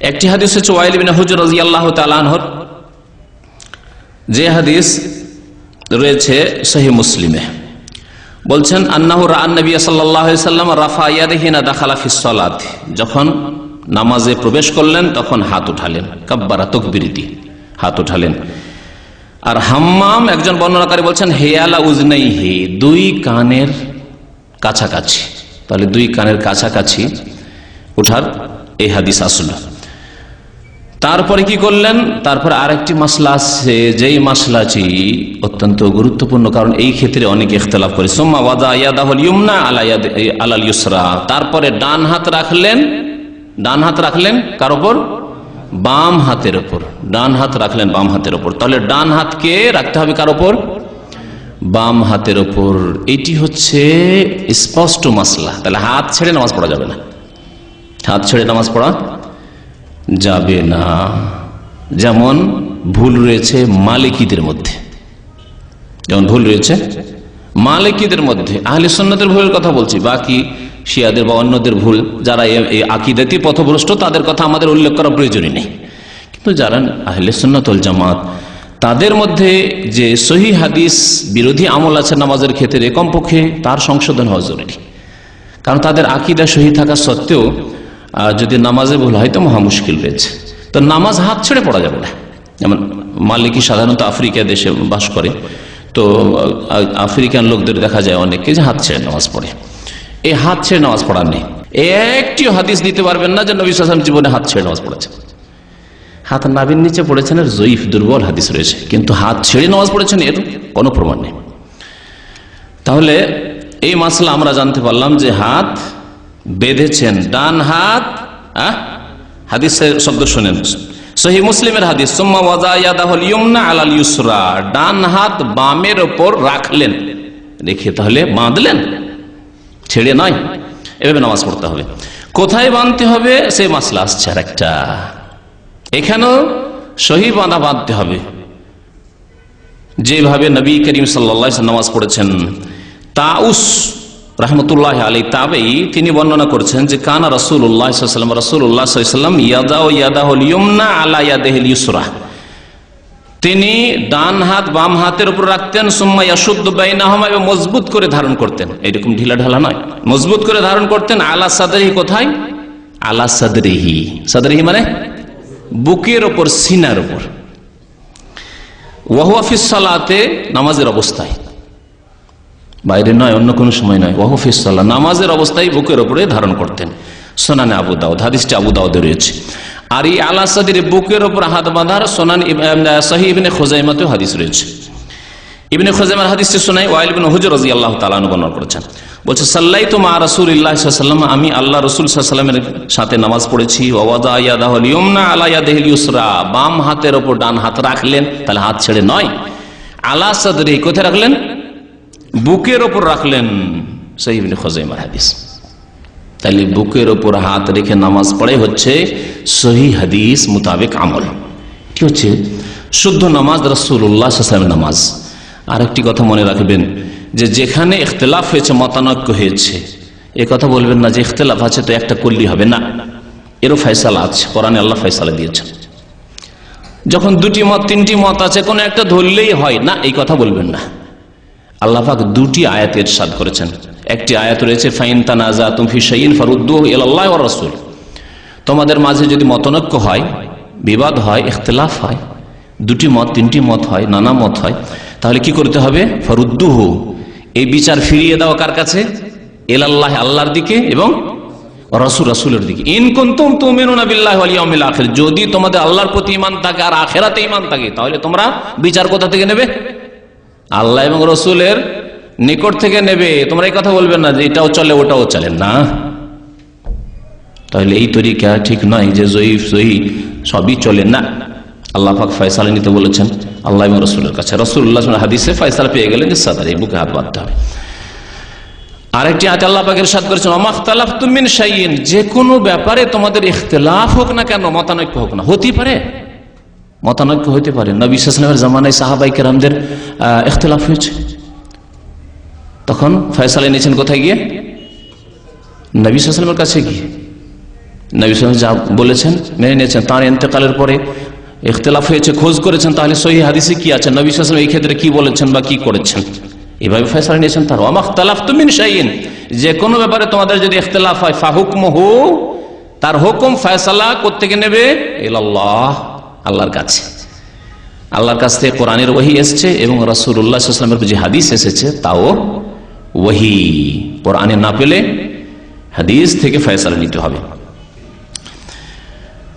একটি হাদিস হচ্ছে ওয়াইল বিন হুজুর রাজি আল্লাহ তালানহর যে হাদিস রয়েছে সহি মুসলিমে। বলছেন, আন্নাহু রান্নবী সাল্লাম রাফা ইয়াদহিনা দাখালা ফিসলাত যখন নামাজে প্রবেশ করলেন, তখন হাত উঠালেন। কাব্বারা তকবিরিতি, হাত উঠালেন। আর হাম্মাম একজন বর্ণনাকারী বলছেন, হেয়ালা উজনাই হে দুই কানের কাছাকাছি। তাহলে দুই কানের কাছাকাছি উঠার এই হাদিস আসলো। তারপরে কি করলেন? তারপরে আরেকটি মাসলা আছে, যেই মাসলাটি অত্যন্ত গুরুত্বপূর্ণ, কারণ এই ক্ষেত্রে অনেক ইখতলাফ করে। সোম্মা ওয়াদা ইয়াদাহুল ইউমনা আলা আলাল ইউসরা। তারপরে ডান হাত রাখলেন, ডান হাত রাখলেন কার ওপর বাম হাতের ওপর ডান হাত রাখলেন বাম হাতের ওপর তাহলে ডান হাতকে রাখতে হবে কার ওপর বাম হাতের ওপর এটি হচ্ছে স্পষ্ট মাসলা। তাহলে হাত ছেড়ে নামাজ পড়া যাবে না। হাত ছেড়ে নামাজ পড়া যাবে না। যেমন ভুল রয়েছে মালিকিদের মধ্যে। যেমন ভুল রয়েছে মালিকিদের মধ্যে। আহলে সন্ন্যতের ভুলের কথা বলছি, বাকি শিয়াদের বা অন্যদের ভুল, যারা এই আকিদাতি পথভ্রষ্ট, তাদের কথা আমাদের উল্লেখ করা প্রয়োজনই নেই। কিন্তু যারা আহলে সন্ন্যতল জামাত, তাদের মধ্যে যে সহি হাদিস বিরোধী আমল আছে নামাজের ক্ষেত্রে কমপক্ষে তার সংশোধন হওয়া জরুরি। কারণ তাদের আকিদা সহি থাকা সত্ত্বেও আহ, যদি নামাজে ভুল হয় তো মহা মুশকিল রয়েছে তো নামাজ হাত ছেড়ে পড়া যাবে না। যেমন মালিকি সাধারণত আফ্রিকা দেশে বাস করে। তো আফ্রিকান লোকদের দেখা যায় অনেকে যে হাত ছেড়ে নামাজ পড়ে। এই হাত ছেড়ে নামাজ পড়ার নেই। একটিও হাদিস দিতে পারবেন না যে নবী জীবনে হাত ছেড়ে নামাজ পড়েছে হাত নাবির নিচে পড়েছেন আর জয়ীফ দুর্বল হাদিস রয়েছে। কিন্তু হাত ছেড়ে নামাজ পড়েছেন এর কোনো প্রমাণ নেই। তাহলে এই মাসলা আমরা জানতে পারলাম যে হাত বেঁধেছেন, ডান হাত? হাদিসের শব্দ শোনেন। সহি মুসলিমের হাদিস ইউমনা আলাল ইউসরা, ডান হাত বামের ওপর রাখলেন। রেখে তাহলে বাঁধলেন। ছেড়ে নয়। এভাবে নামাজ পড়তে হবে। কোথায় বাঁধতে হবে? সেই মাসলা আসছে আর একটা এখানেও সহি বাঁধা বাঁধতে হবে। যেভাবে নবী করিম সাল্লা নামাজ পড়েছেন, তাউস রহমতুল্লাহ আলী তাবেই তিনি বর্ণনা করছেন যে, কানা রসুল্লাহাম রসুল্লাহাম ইয়াদা ও ইয়াদা ইয়মনা আলা ইউসরা। তিনি ডান হাত বাম হাতের উপর রাখতেন, সুম্মা বাইনাহমা, এবং মজবুত করে ধারণ করতেন। এরকম ঢিলা ঢালা নয়। মজবুত করে ধারণ করতেন, আলা সাদরিহি কোথায়? আলা সাদরিহি। সাদরিহি মানে বুকের ওপর, সিনার ওপর ওয়াহুয়াফিস সালাতে, নামাজের অবস্থায়। বাইরে নয়, অন্য কোনো সময় নয়। ওয়াহুফিস সাল্লাহ নামাজের অবস্থায় বুকের ওপরে ধারণ করতেন। সোনানে আবু দাউদ, হাদিসটি আবু দাউদে রয়েছে। আর এই আলা সাদির বুকের ওপর হাত বাঁধার সোনান সাহি ইবনে খোজাইমাতেও হাদিস রয়েছে। ইবনে খোজাইমার হাদিসটি শোনাই ওয়াইল বিন হুজুর রাজি আল্লাহ তালানু বর্ণনা করেছেন। বলছে সাল্লাই তো মা রসুল ইল্লাহাম আমি আল্লাহ রসুল সাল্লামের সাথে নামাজ পড়েছি। ইউসরা। বাম হাতের ওপর ডান হাত রাখলেন, তাহলে হাত ছেড়ে নয়। আলা সাদরি কোথায় রাখলেন? বুকের ওপর রাখলেন হাদিস। তাহলে বুকের ওপর হাত রেখে নামাজ পড়ে হচ্ছে সহি হাদিস মোতাবেক আমল। কি হচ্ছে? শুদ্ধ নামাজ রসুল্লাহামের নামাজ। আরেকটি কথা মনে রাখবেন যে যেখানে ইখতলাফ হয়েছে, মতানৈক্য হয়েছে, এ কথা বলবেন না যে ইখতলাফ আছে তো একটা করলেই হবে না। এরও ফয়সালা আছে, কোরআনে আল্লাহ ফয়সালা দিয়েছেন। যখন দুটি মত, তিনটি মত আছে, কোনো একটা ধরলেই হয় না, এই কথা বলবেন না। আল্লাহ পাক দুটি আয়াত ইরশাদ করেছেন। একটি আয়াত রয়েছে, ফাইন তানাজা তুমফি শাইন ফারুদ্দু ওয়া রাসূল। তোমাদের মাঝে যদি মতনৈক্য হয়, বিবাদ হয়, ইখতলাফ হয়, দুটি মত, তিনটি মত হয়, নানা মত হয়, তাহলে কি করতে হবে? ফরুদ্দুহু। এই বিচার ফিরিয়ে দাও কার কাছে? এলাল্লাহ আল্লাহর দিকে এবং রসুল, রসুলের দিকে। বিল্লাহি ওয়াল ইয়াউমিল আখির। যদি তোমাদের আল্লাহর প্রতি ইমান থাকে আর আখেরাতে ইমান থাকে, তাহলে তোমরা বিচার কোথা থেকে নেবে? আল্লাহ এবং রসুলের নিকট থেকে নেবে। তোমরা এই কথা বলবে না যে এটাও চলে, ওটাও চলে। না। তাহলে এই তরিকা ঠিক নয় যে জয়ীফ, জয়ী, সবই চলে। না। আল্লাহ পাক ফয়সালা নিতে বলেছেন আল্লাহ এবং রসুলের কাছে। রসুল্লাহ হাদিসে ফয়সালা পেয়ে গেলেন যে সাদার, এই বুকে হাত বাঁধতে হবে। আরেকটি আজ আল্লাহ পাকের সাদ করেছেন অমাখতালাফ তুমিন শাইন যে কোনো ব্যাপারে তোমাদের ইখতলাফ হোক না কেন, মতানৈক্য হোক না, হতেই পারে। মতানৈক্য হতে পারে। নবী সালামের জামানায় সাহাবাই কেরামদের ইখতলাফ হয়েছে। তখন ফয়সালা নিয়েছেন কোথায় গিয়ে? নবী সালামের কাছে গিয়ে। নবী সালাম যা বলেছেন, মেনে নিয়েছেন, তাঁর ইন্তেকালের পরে ইখতলাফ হয়েছে, খোঁজ করেছেন, তাহলে সহি হাদিসে কি আছে? নবী সালাম এই ক্ষেত্রে কি বলেছেন বা কি করেছেন? এভাবে ফেসলা নিয়েছেন তার। ওয়ামাখতালাফ তুমিন শাইন যে কোনো ব্যাপারে তোমাদের যদি ইখতলাফ হয় ফাহুকম হু তার হুকুম ফয়সালা কোথেকে নেবে? ইল্লাহ আল্লাহর কাছে। আল্লাহর কাছ থেকে কোরআনের ওহি এসছে এবং রসুল্লাহামের যে হাদিস এসেছে তাও ওহি। কোরআনে না পেলে হাদিস থেকে ফয়সালা নিতে হবে।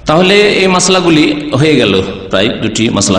তাহলে এই মশলাগুলি হয়ে গেল, প্রায় দুটি মশলা